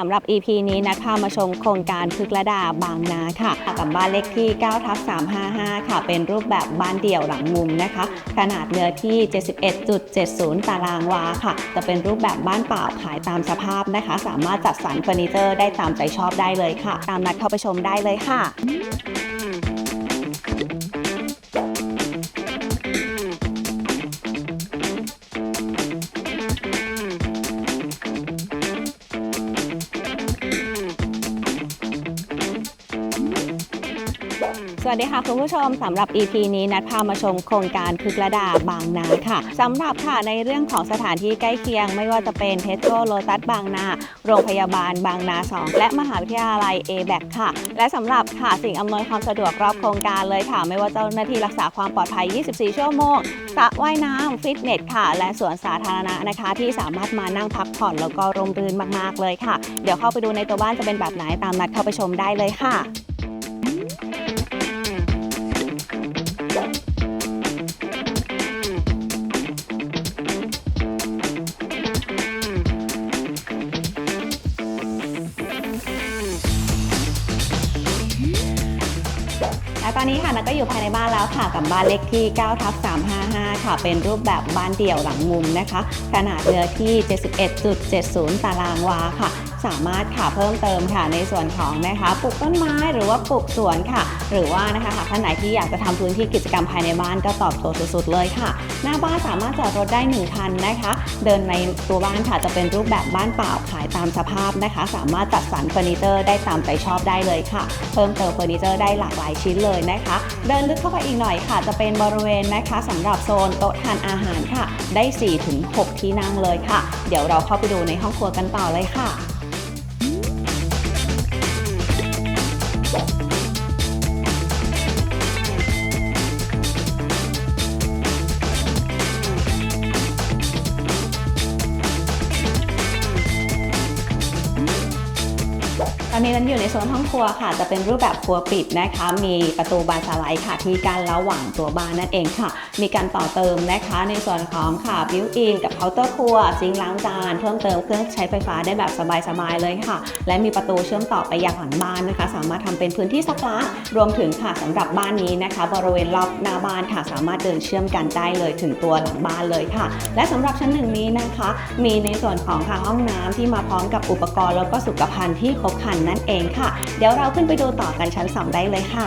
สำหรับ EP นี้นะคะมาชมโครงการพึกระดาบางนาค่ะ กับบ้านเลขที่9ทับ355 ค่ะ เป็นรูปแบบบ้านเดี่ยวหลังมุมนะคะ ขนาดเนื้อที่ 71.70 ตารางวาค่ะ จะเป็นรูปแบบบ้านเปล่าขายตามสภาพนะคะ สามารถจัดสรรเฟอร์นิเจอร์ได้ตามใจชอบได้เลยค่ะ ตามนัดเข้าไปชมได้เลยค่ะ วัสดีค่ะคุณผู้ชมสำหรับ EP นี้นัดพามาชมโครงการพึกระดาบางนาค่ะสำหรับค่ะในเรื่องของสถานที่ใกล้เคียง ไม่ว่าจะเป็นเทสโก้โลตัสบางนา โรงพยาบาลบางนา 2 และมหาวิทยาลัย a b a c ค่ะ และสำหรับค่ะสิ่งอำนวยความสะดวกรอบโครงการเลยค่ะ ไม่ว่าเจ้าหน้าที่รักษาความปลอดภัย 24 ชั่วโมงสระว่ายน้ำฟิตเนสค่ะ และสวนสาธารณะนะคะ ที่สามารถมานั่งพักผ่อนแล้วก็ร่มรื่นมากๆเลยค่ะ เดี๋ยวเข้าไปดูในตัวบ้านจะเป็นแบบไหนตามนัดเข้าไปชมได้เลยค่ะ อนนี้ค่ะนักก็อยู่ภายในบ้านแล้วค่ะกับบ้านเลขที่9ทับ355 ค่ะ เป็นรูปแบบบ้านเดี่ยวหลังมุมนะคะ ขนาดเนื้อที่ 71.70 ตารางวาค่ะ สามารถค่ะเพิ่มเติมค่ะในส่วนของนะคะปลูกต้นไม้หรือว่าปลูกสวนค่ะ หรือว่านะคะหากท่านไหนที่อยากจะทำพื้นที่กิจกรรมภายในบ้านก็ตอบโจทย์สุดๆเลยค่ะ หน้าบ้านสามารถจอดรถได้1คันนะคะ เดินในตัวบ้านค่ะจะเป็นรูปแบบบ้านเปล่าขายตามสภาพนะคะ สามารถจัดสรรเฟอร์นิเจอร์ได้ตามใจชอบได้เลยค่ะ เพิ่มเติมเฟอร์นิเจอร์ได้หลากหลายชิ้นเลยนะคะ เดินลึกเข้าไปอีกหน่อยค่ะ จะเป็นบริเวณนะคะสำหรับโซนโต๊ะทานอาหารค่ะ ได้ 4-6 ที่นั่งเลยค่ะ เดี๋ยวเราเข้าไปดูในห้องครัวกันต่อเลยค่ะ อนนี้นั้นอยู่ในโซนห้องครัวค่ะ จะเป็นรูปแบบครัวปิดนะคะ มีประตูบานสไลด์ค่ะ ที่กั้นระหว่างตัวบ้านนั่นเองค่ะ มีการต่อเติมนะคะ ในส่วนของค่ะบิวอินกับเคาน์เตอร์ครัวซิงล้างจาน เพิ่มเติมเครื่องใช้ไฟฟ้าได้แบบสบายๆเลยค่ะ และมีประตูเชื่อมต่อไปยังหลังบ้านนะคะ สามารถทำเป็นพื้นที่ซักล้างรวมถึงค่ะสำหรับบ้านนี้นะคะ บริเวณรอบหน้าบ้านค่ะ สามารถเดินเชื่อมกันได้เลยถึงตัวหลังบ้านเลยค่ะ และสำหรับชั้นหนึ่งนี้นะคะ มีในส่วนของค่ะห้องน้ำที่มาพร้อมกับอุปกรณ์แล้วก็สุขภัณฑ์ที่ครบครันนั่นเองค่ะ เดี๋ยวเราขึ้นไปดูต่อกันชั้น 2 ได้เลยค่ะ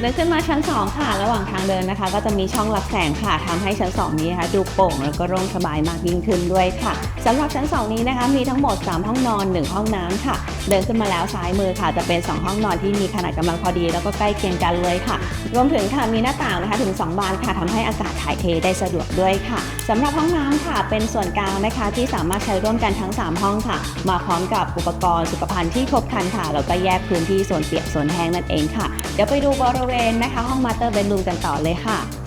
เดินขึ้นมาชั้น 2 ค่ะ ระหว่างทางเดินนะคะ ก็จะมีช่องรับแสงค่ะทำให้ชั้น 2 นี้นะคะดูโปร่งแล้วก็โล่งสบายมากยิ่งขึ้นด้วยค่ะสำหรับชั้น 2 นี้นะคะ มีทั้งหมด 3 ห้องนอน 1 ห้องน้ำค่ะ เดินขึ้นมาแล้วซ้ายมือค่ะ จะเป็น 2 ห้องนอนที่มีขนาดกำลังพอดี แล้วก็ใกล้เคียงกันเลยค่ะ รวมถึงค่ะมีหน้าต่างนะคะถึง 2 บานค่ะทำให้อากาศถ่ายเทได้สะดวกด้วยค่ะสำหรับห้องน้ำค่ะ เป็นส่วนกลางนะคะที่สามารถใช้ร่วมกันทั้ง 3 ห้องค่ะ มาพร้อมกับอุปกรณ์สุขภัณฑ์ที่ครบครันค่ะแล้วก็แยกพื้นที่ส่วนเปียกส่วนแห้งนั่นเองค่ะเดี๋ยวไปดูบริเวนนะคะ ห้องมาสเตอร์เบดรูมกันต่อเลยค่ะ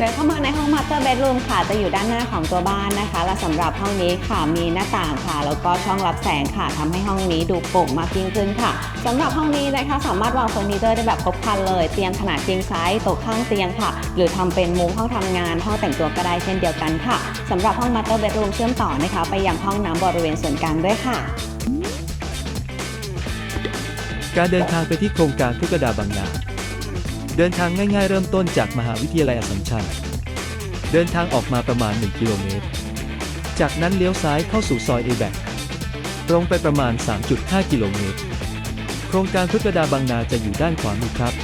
เดินเข้ามาในห้องมาสเตอร์เบดรูมค่ะ จะอยู่ด้านหน้าของตัวบ้านนะคะ และสำหรับห้องนี้ค่ะมีหน้าต่างค่ะ แล้วก็ช่องรับแสงค่ะทำให้ห้องนี้ดูโปร่งมากยิ่งขึ้นค่ะสำหรับห้องนี้นะคะ สามารถวางเฟอร์นิเจอร์ได้แบบครบครันเลย เตียงขนาด king size โต๊ะข้างเตียงค่ะ หรือทำเป็นมุมห้องทำงาน ห้องแต่งตัวก็ได้เช่นเดียวกันค่ะสำหรับห้องมาสเตอร์เบดรูมเชื่อมต่อนะคะ ไปยังห้องน้ำบริเวณส่วนกลางด้วยค่ะการเดินทางไปที่โครงการทุกระดาบางนา เดินทางง่ายๆ เริ่มต้นจากมหาวิทยาลัยอัสสัมชัญเดินทางออกมาประมาณ 1 กิโลเมตร จากนั้นเลี้ยวซ้ายเข้าสู่ซอยเอแบกตรงไปประมาณ 3.5 กิโลเมตร โครงการทุกระดาบางนาจะอยู่ด้านขวามือครับ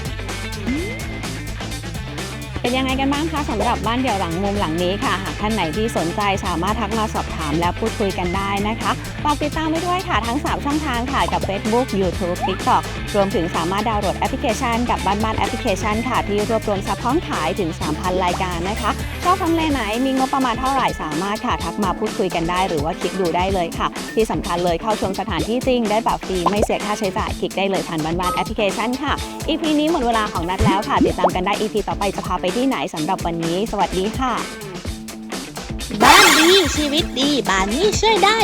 เป็นยังไงกันบ้างคะสำหรับบ้านเดี่ยวหลังมุมหลังนี้ค่ะ หากท่านไหนที่สนใจสามารถทักมาสอบถามและพูดคุยกันได้นะคะฝากติดตามไว้ด้วยค่ะทั้ง 3 ช่องทางค่ะกับ Facebook YouTube TikTok รวมถึงสามารถดาวน์โหลดแอปพลิเคชัน กับบ้านบ้านแอปพลิเคชันค่ะ ที่รวบรวมซับพร้อมขายถึง 3,000 รายการนะคะชอบทำเลไหนมีงบประมาณเท่าไหร่สามารถค่ะทักมาพูดคุยกันได้ หรือว่าคลิกดูได้เลยค่ะ ที่สำคัญเลยเข้าชมสถานที่จริง ได้แบบฟรีไม่เสียค่าใช้จ่ายคลิกได้เลยผ่านบ้านบ้านแอปพลิเคชันค่ะ EP นี้หมดเวลาของนัดแล้วค่ะติดตามกันได้ EP ต่อไปจะพาไปที่ไหนสำหรับวันนี้ สวัสดีค่ะ บ้านดีชีวิตดีบ้านนี้ช่วยได้